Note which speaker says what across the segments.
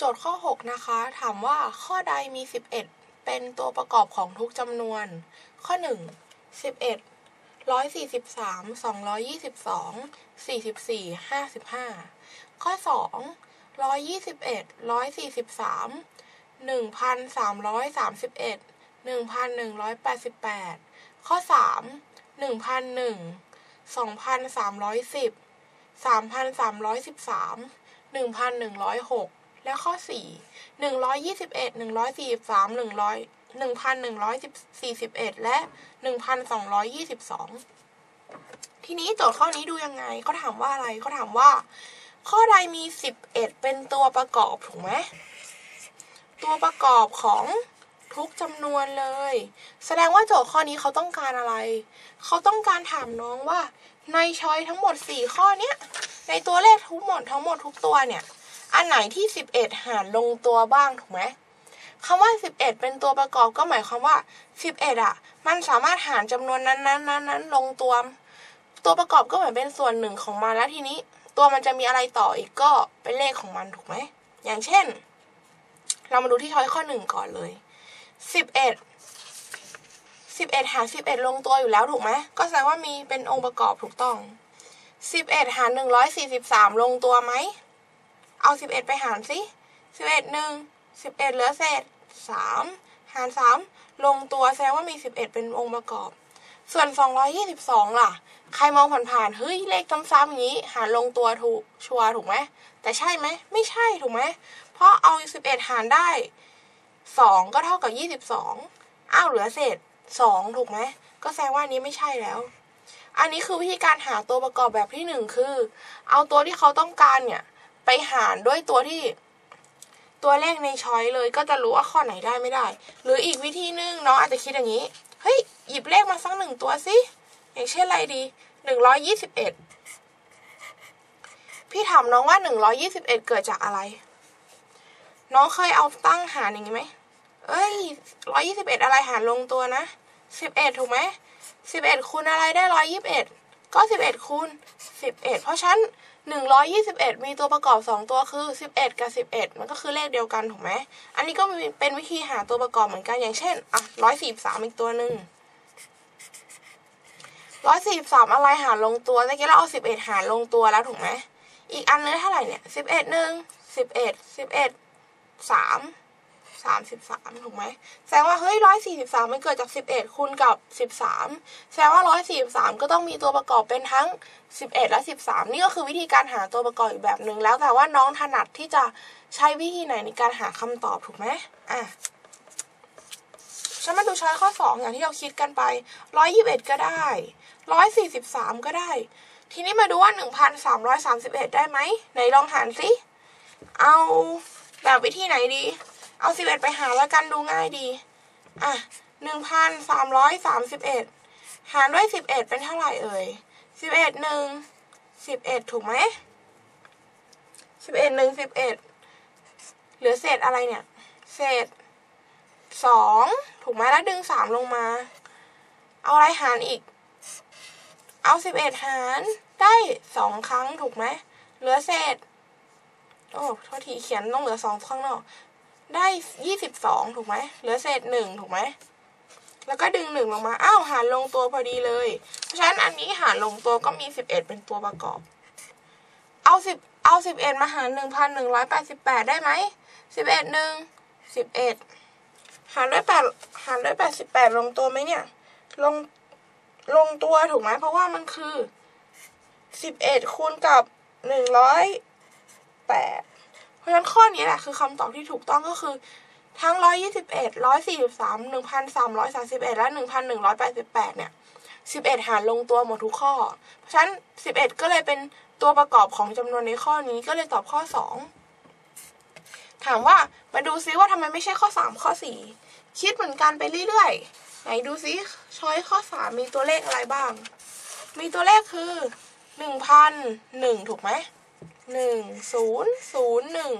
Speaker 1: โจทย์ข้อ 6 นะคะ ถามว่าข้อใดมี 11 เป็นตัวประกอบของทุกจำนวน ข้อ 1 11 143 222 44 55 ข้อ 2 121 143 1,331 1,188 ข้อ 3 1,001 2,310 3,313 1,106 และข้อ 4 121 143 100 1,141 และ 1,222 ทีนี้โจทย์ข้อนี้ดูยังไงเขาถามว่าอะไรเขาถามว่า ข้อใดมี 11 เป็นตัวประกอบถูกไหมตัวประกอบของทุกจำนวนเลย แสดงว่าโจทย์ข้อนี้เขาต้องการอะไร เขาต้องการถามน้องว่า ในช้อยทั้งหมด 4 ข้อเนี้ยในตัวเลขทั้งหมดทั้งหมดทุกตัวเนี่ย อันไหนที่ 11 หารลงตัวบ้างถูกไหมคำว่า 11 เป็นตัวประกอบก็หมายความว่า 11 อะ มันสามารถหารจำนวนนั้นนั้นนั้นนั้นลงตัว ตัวประกอบก็เหมือนเป็นส่วนหนึ่งของมันแล้วทีนี้ ตัวมันจะมีอะไรต่ออีกก็เป็นเลขของมันถูกไหม อย่างเช่น เรามาดูที่ช้อยข้อหนึ่งก่อนเลย 11 11 หาร 11 ลงตัวอยู่แล้วถูกไหม ก็แสดงว่ามีเป็นองค์ประกอบถูกต้อง 11 หาร 143 ลงตัวไหม เอา11ไปหารสิ11 1 11เหลือเศษ3หาร3ลงตัวแสดงว่ามี11เป็นองค์ประกอบ ส่วน222ล่ะ ใครมองผ่านๆเฮ้ยเลขซ้ำๆอย่างนี้ หารลงตัวถูกชัวร์ถูกไหมแต่ใช่ไหมไม่ใช่ถูกไหมเพราะเอา11หารได้2ก็เท่ากับ22อ้าวเหลือเศษ2ถูกไหมก็แสดงว่านนี้ไม่ใช่แล้วอันนี้คือวิธีการหาตัวประกอบแบบที่หนึ่งคือ เอาตัวที่เขาต้องการเนี่ย ไปหารด้วยตัวที่ตัวเลขในช้อยเลยก็จะรู้ว่าข้อไหนได้ไม่ได้ หรืออีกวิธีหนึ่งน้องอาจจะคิดอย่างนี้ เฮ้ย หยิบเลขมาสักหนึ่งตัวสิอย่างเช่นอะไรดีหนึ่งร้อยยี่สิบเอ็ดพี่ถามน้องว่าหนึ่งร้อยี่สิบเอ็ดเกิดจากอะไร น้องเคยเอาตั้งหารอย่างนี้ไหมเอ้ยร้อยี่สิบเอ็ดอะไรหารลงตัวนะสิบเอ็ดถูกไหมสิบเอ็ดคูณอะไรได้ร้อยี่สิบเอ็ดก็สิบเอ็ดคูณสิบเอ็ดเพราะฉะนั้ นหนึ่งร้อยี่สิบเอ็ดมีตัวประกอบสองตัวคือสิบเอ็ดกับสิบเอ็ดมันก็คือเลขเดียวกันถูกไหม อันนี้ก็เป็นวิธีหาตัวประกอบเหมือนกันอย่างเช่น อะร้อยสี่สามอีกตัวหนึ่งร้อยสี่สามอะไรหารลงตัวเมื่อกี้เราเอาสิบเอ็ดหารลงตัวแล้วถูกไหม อีกอันนึงเท่าไหร่เนี่ยสิบเอ็ดหนึ่ง สามสิบสามถูกไหมแสดงว่าเฮ้ยร้อยสี่สิบสามมันเกิดจากสิบเอ็ดคูณกับสิบสามแสดงว่าร้อยสี่สิบสามก็ต้องมีตัวประกอบเป็นทั้งสิบเอ็ดและสิบสามนี่ก็คือวิธีการหาตัวประกอบอีกแบบหนึ่งแล้วแต่ว่าน้องถนัดที่จะใช้วิธีไหนในการหาคำตอบถูกไหมอะฉันมาดูช้อยข้อสองอย่างที่เราคิดกันไปร้อยยี่สิบเอ็ดก็ได้ร้อยสี่สิบสามก็ได้ ทีนี้มาดูว่าหนึ่งพันสามร้อยสามสิบเอ็ดได้ไหมไหนลองหารสิ เอาแบบวิธีไหนดี เอาสิบเอ็ดไปหารแล้วกันดูง่ายดี อะหนึ่งพันสามร้อยสามสิบเอ็ดหารด้วยสิบเอ็ดเป็นเท่าไหร่เอ่ยสิบเอ็ดหนึ่งสิบเอ็ดถูกไหมสิบเอ็ดหนึ่งสิบเอ็ดเหลือเศษอะไรเนี่ย เศษสองถูกไหมแล้วดึงสามลงมา เอาอะไรหารอีก เอาสิบเอ็ดหารได้สองครั้งถูกไหมเหลือเศษโอ้โทษทีเขียนต้องเหลือสองข้างนอก ได้ยี่สิบสองถูกไหมเหลือเศษหนึ่งถูกไหมแล้วก็ดึงหนึ่งลงมา อ้าว หารลงตัวพอดีเลย เพราะฉะนั้นอันนี้หารลงตัวก็มีสิบเอ็ดเป็นตัวประกอบ เอาสิบเอาสิบเอ็ดมาหารหนึ่งพันหนึ่งร้อยแปดสิบแปดได้ไหมสิบเอ็ดหนึ่งสิบเอ็ดหารด้วยแปดหารด้วยแปดสิบแปดลงตัวไหมเนี่ย ลง ลงตัวถูกไหม เพราะว่ามันคือสิบเอ็ดคูณกับหนึ่งร้อยแปด ราะฉะนั้นข้อนี้แหละคือคำตอบที่ถูกต้องก็คือ ทั้งร้อยยี่สิบเอ็ดร้อยสี่สิบสามหนึ่งพันสามร้อยสามสิบเอ็ดและหนึ่งพันหนึ่งร้อยแปดสิบแปดเนี่ยสิบเอ็ดหารลงตัวหมดทุกข้อ เพราะฉะนั้นสิบเอ็ดก็เลยเป็นตัวประกอบของจำนวนในข้อนี้ก็เลยตอบข้อสองถามว่ามาดูซิว่าทำไมไม่ใช่ข้อสามข้อสี่คิดเหมือนกันไปเรื่อยๆ ไหนดูซิช้อยข้อสามมีตัวเลขอะไรบ้าง มีตัวเลขคือหนึ่งพันหนึ่งถูกไหม หนึ่งศูนย์ศูนย์หนึ่ง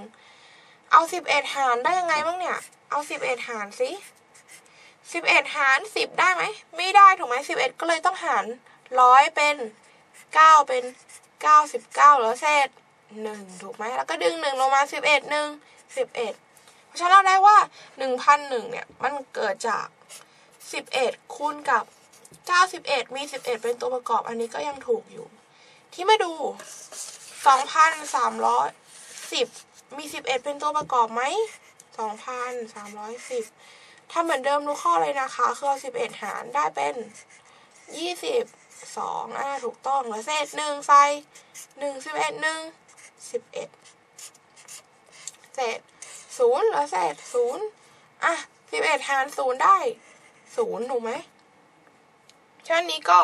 Speaker 1: เอาสิบเอ็ดหารได้ยังไงบ้างเนี่ย เอาสิบเอ็ดหารสิสิบเอ็ดหารสิบได้ไหม ไม่ได้ถูกไหมสิบเอ็ดก็เลยต้องหารร้อยเป็นเก้าเป็นเก้าสิบเก้าแล้วเศษหนึ่งถูกไหมแล้วก็ดึงหนึ่งลงมาสิบเอ็ดหนึ่งสิบเอ็ดเพราะฉะนั้นเราได้ว่าหนึ่งพันหนึ่งเนี่ยมันเกิดจากสิบเอ็ดคูณกับเก้าสิบเอ็ดมีสิบเอ็ดเป็นตัวประกอบอันนี้ก็ยังถูกอยู่ ที่มาดู สองพันสามร้อยสิบมีสิบเอ็ดเป็นตัวประกอบไหมสองพันสามร้อยสิบทำเหมือนเดิมทุกข้อเลยนะคะคือเอาสิบเอ็ดหารได้เป็นยี่สิบสองอ่าถูกต้องแล้วเศษหนึ่งใส่หนึ่งสิบเอ็ดหนึ่งสิบเอ็ดเศษศูนย์แล้วเศษศูนย์อะสิบเอ็ดหารศูนย์ได้ศูนย์ถูกไหมชั้นนี้ก็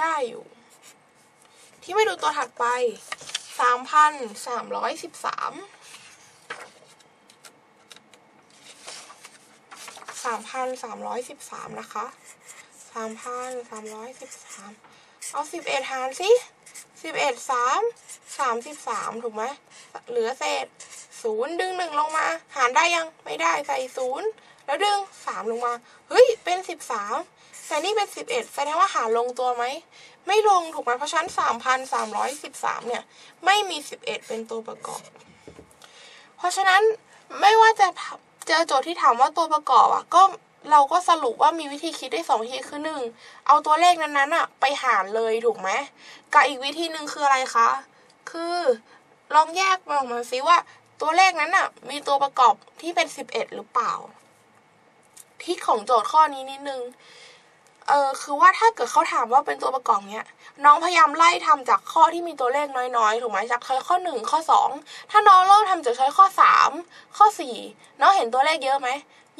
Speaker 1: ได้อยู่ ที่ไม่ดูตัวถัดไป สามพันสามร้อยสิบสามสามพันสามร้อยสิบสามนะคะสามพันสามร้อยสิบสามเอาสิบเอ็ดหารสิสิบเอ็ดสามสามสิบสามถูกไหมเหลือเศษศูนย์ดึงหนึ่งลงมา หารได้ยังไม่ได้ใส่ศูนย์แล้วดึงสามลงมา เฮ้ย เป็นสิบสาม แต่นี่เป็นสิบเอ็ดแสดงว่าหาลงตัวไหม ไม่ลงถูกไหมเพราะชั้นสามพันสามร้อยสิบสามเนี่ย ไม่มีสิบเอ็ดเป็นตัวประกอบ เพราะฉะนั้นไม่ว่าจะเจอโจทย์ที่ถามว่าตัวประกอบอะ ก็เราก็สรุปว่ามีวิธีคิดได้สองวิธีคือหนึ่งเอาตัวเลขนั้นๆอะ ไปหารเลยถูกไหมกับอีกวิธีหนึ่งคืออะไรคะ คือลองแยกมาออกมาซิว่าตัวเลขนั้นอะ มีตัวประกอบที่เป็นสิบเอ็ดหรือเปล่าทิศของโจทย์ข้อนี้นิดนึง เออคือว่าถ้าเกิดเขาถามว่าเป็นตัวประกอบเนี้ย น้องพยายามไล่ทำจากข้อที่มีตัวเลขน้อยๆถูกไหมจากช้อยข้อหนึ่งข้อสองถ้าน้องเริ่มทำจากช้อยข้อสามข้อสี่น้องเห็นตัวเลขเยอะไหม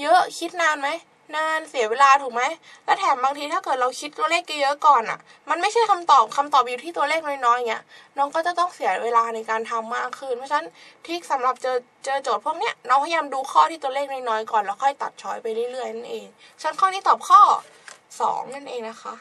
Speaker 1: เยอะคิดนานไหมนานเสียเวลาถูกไหม และแถมบางทีถ้าเกิดเราคิดตัวเลขเยอะก่อนอะ มันไม่ใช่คำตอบคำตอบอยู่ที่ตัวเลขน้อยๆเงี้ย น้องก็จะต้องเสียเวลาในการทำมากขึ้น เพราะฉะนั้นทริคสำหรับเจอเจอโจทย์พวกเนี้ย น้องพยายามดูข้อที่ตัวเลขน้อยๆก่อนแล้วค่อยตัดช้อยไปเรื่อยๆนั่นเอง ฉันข้อนี้ตอบข้อ สองนั่นเองนะคะ